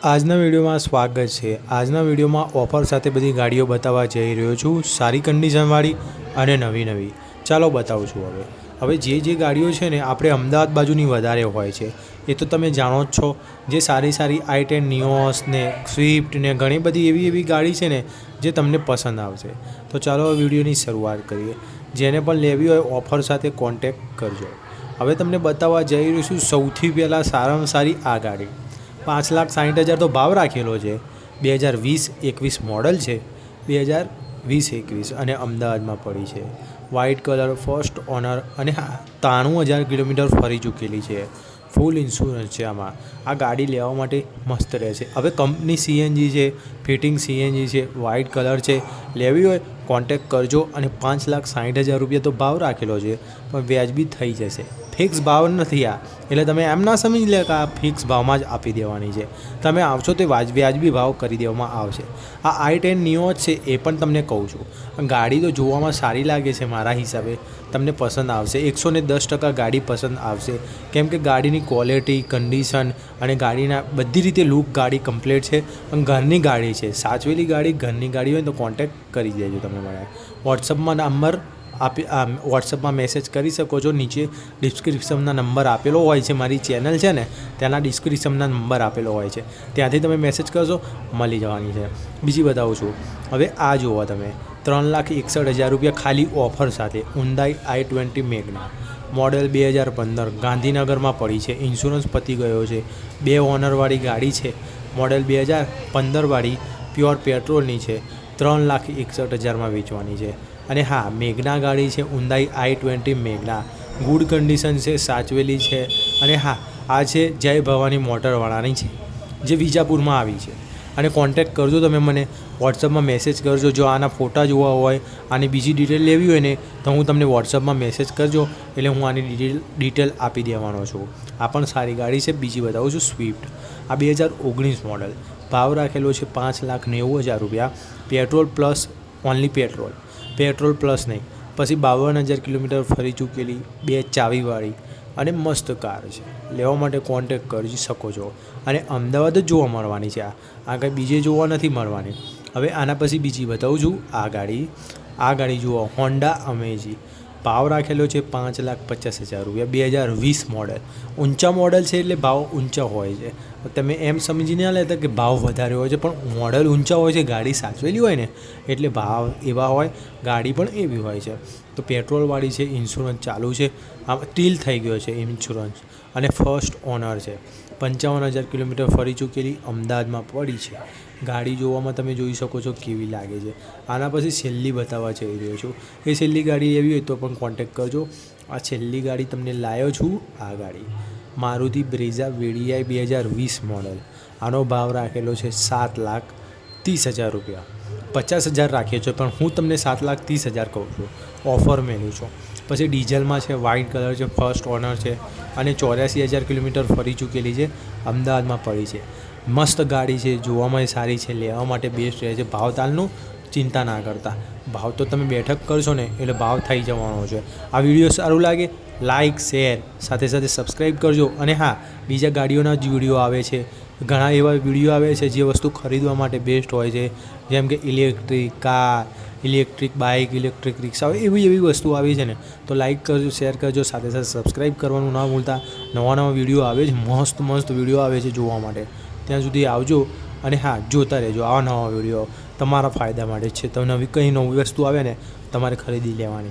આજના વિડીયોમાં સ્વાગત છે. આજના વિડીયોમાં ઓફર સાથે બધી ગાડીઓ બતાવવા જઈ રહ્યો છું. સારી કન્ડિશનવાળી અને નવી નવી. ચાલો બતાવું છું હવે. હવે જે જે ગાડીઓ છે ને આપણે અમદાવાદ બાજુની વધારે હોય છે, એ તો તમે જાણો જ છો. જે સારી સારી આઈ ટેન, નિયોસ ને સ્વિફ્ટ ને ઘણી બધી એવી એવી ગાડી છે ને, જે તમને પસંદ આવશે. તો ચાલો વિડીયોની શરૂઆત કરીએ. જેને પણ લેવી હોય ઓફર સાથે કોન્ટેક્ટ કરજો. હવે તમને બતાવવા જઈ રહ્યો છું સૌથી પહેલાં સારામાં સારી આ ગાડી. પાંચ લાખ સાઠ હજાર તો ભાવ રાખેલો છે. બે હજાર વીસ, એકવીસ મોડલ છે. બે હજાર વીસ, એકવીસ અને અમદાવાદમાં પડી છે. વ્હાઇટ કલર ફર્સ્ટ ઓનર અને હા, ત્રાણું હજાર કિલોમીટર ફરી ચૂકેલી છે. ફૂલ ઇન્સ્યોરન્સ છે આમાં. આ ગાડી લેવા માટે મસ્ત રહેશે હવે કંપની સીએનજી છે ફિટિંગ સીએનજી છે વ્હાઇટ કલર છે. લેવી હોય કોન્ટેક કરજો અને પાંચ લાખ સાઠ હજાર રૂપિયા તો ભાવ રાખેલો છે. પણ વ્યાજબી થઈ જશે. ફિક્સ ભાવ નથી આ. એટલે તમે એમ ના સમજી લે કે આ ફિક્સ ભાવમાં જ આપી દેવાની છે. તમે આવશો તો વ્યાજબી ભાવ કરી દેવામાં આવશે. આ આઈ ટેન નિયો છે એ પણ તમને કહું છું. ગાડી તો જોવામાં સારી લાગે છે મારા હિસાબે. તમને પસંદ આવશે. એકસો ને દસ ટકા ગાડી પસંદ આવશે. કેમ કે ગાડીની ક્વોલિટી કન્ડિશન અને ગાડીના બધી રીતે લુક ગાડી કમ્પ્લીટ છે. અને ઘરની ગાડી છે. સાચવેલી ગાડી, ઘરની ગાડી હોય તો કોન્ટેક કરી દેજો તમે મને. વોટ્સઅપમાં નંબર આપી વોટ્સઅપમાં મેસેજ કરી શકો છો. નીચે ડિસ્ક્રિપ્શનના નંબર આપેલો હોય છે મારી ચેનલ છે ને તેના ડિસ્ક્રિપ્શનના નંબર આપેલો હોય છે. ત્યાંથી તમે મેસેજ કરશો, મળી જવાની છે. બીજી બતાવું છું. હવે આ જુઓ તમે. ત્રણ લાખ એકસઠ હજાર રૂપિયા ખાલી ઓફર સાથે ઉંદાઈ આઈ ટ્વેન્ટી મેગના મોડેલ બે હજાર પંદર. ગાંધીનગરમાં પડી છે. ઇન્સ્યોરન્સ પતી ગયો છે. બે ઓનરવાળી ગાડી છે. મોડેલ બે હજાર પંદરવાળી પ્યોર પેટ્રોલની છે. ત્રણ લાખ એકસઠ હજારમાં વેચવાની છે. અને હા, મેઘના ગાડી છે Hyundai i twenty મેઘના. Good condition છે, સાચવેલી છે અને હા, આ છે જય ભવાની મોટરવાળાની છે, જે વિજાપુરમાં આવી છે. અને કોન્ટેક્ટ કરજો તમે મને વોટ્સઅપમાં મેસેજ કરજો, જો આના ફોટા જોવા હોય, આની બીજી ડિટેલ લેવી હોય ને, તો હું તમને વોટ્સઅપમાં મેસેજ કરજો, એટલે હું આની ડિટેલ ડિટેલ આપી દેવાનો છું. આ પણ સારી ગાડી છે, બીજી બતાવું છું સ્વિફ્ટ આ બે હજાર ઓગણીસ મોડલ ભાવ રાખેલો છે પાંચ લાખ નેવું હજાર રૂપિયા. Petrol plus only petrol petrol plus નહીં. પછી બાવન હજાર કિલોમીટર ફરી ચૂકેલી બે ચાવીવાળી અને મસ્ત કાર છે. લેવા માટે કોન્ટેક કરી શકો છો. અને અમદાવાદ જ જોવા મળવાની છે આ. આ કંઈ બીજે જોવા નથી મળવાની. હવે આના પછી બીજી બતાવું છું. આ ગાડી આ ગાડી જુઓ હોન્ડા અમેજી ભાવ રાખેલો છે પાંચ લાખ પચાસ હજાર રૂપિયા, બે હજાર વીસ મોડલ ઊંચા મોડલ છે એટલે ભાવ ઊંચા હોય છે. તમે એમ સમજી ના લેતા કે ભાવ વધારે હોય છે, પણ મોડલ ઊંચા હોય છે, ગાડી સાચવેલી હોય ને, એટલે ભાવ એવા હોય, ગાડી પણ એવી હોય છે. તો પેટ્રોલવાળી છે ઇન્સ્યોરન્સ ચાલુ છે. આમ, ટીલ થઈ ગયો છે ઇન્સ્યોરન્સ અને ફર્સ્ટ ઓનર છે. પંચાવન હજાર કિલોમીટર ફરી ચૂકેલી અમદાવાદમાં પડી છે. ગાડી જોવામાં તમે જોઈ શકો છો કેવી લાગે છે. આના પછી છેલ્લી બતાવવા જઈ રહ્યો છું. એ છેલ્લી ગાડી એવી હોય તો પણ કોન્ટેક કરજો. આ છેલ્લી ગાડી તમને લાવ્યો છું, આ ગાડી. મારુતિ બ્રેઝા વીડીઆઈ બે હજાર વીસ મોડલ. આનો ભાવ રાખેલો છે સાત લાખ ત્રીસ હજાર રૂપિયા. પચાસ હજાર રાખીએ છે, પણ હું તમને સાત લાખ ત્રીસ હજાર કહું છું. ઓફર મેન્યુ છું. પછી ડીઝલમાં છે વ્હાઇટ કલર છે ફર્સ્ટ ઓનર છે અને ચોર્યાસી હજાર કિલોમીટર ફરી ચૂકેલી છે, અમદાવાદમાં પડી છે. મસ્ત ગાડી છે, જોવામાં સારી છે, લેવા માટે બેસ્ટ રહે છે. ભાવતાલનું ચિંતા ના કરતા. ભાવ તો તમે બેઠક કરશો ને, એટલે ભાવ થઈ જવાનો છે. આ વીડિયો સારું લાગે લાઇક શેર સાથે સાથે સબસ્ક્રાઈબ કરજો. અને હા, બીજા ગાડીઓના જ વીડિયો આવે છે. ઘણા એવા વીડિયો આવે છે જે વસ્તુ ખરીદવા માટે બેસ્ટ હોય છે. જેમ કે electric car electric bike electric rickshaw એવી એવી વસ્તુ આવી છે ને. તો લાઇક કરજો શેર કરજો, સાથે સાથે સબસ્ક્રાઈબ કરવાનું ના ભૂલતા. નવા નવા વીડિયો આવે છે મસ્ત મસ્ત વીડિયો આવે છે જોવા માટે. ત્યાં સુધી આવજો અને હા, જોતા રહેજો આવા નવા વીડિયો. તમારા ફાયદા માટે છે. તમને નવી કંઈ નવી વસ્તુ આવે ને, તમારે ખરીદી લેવાની.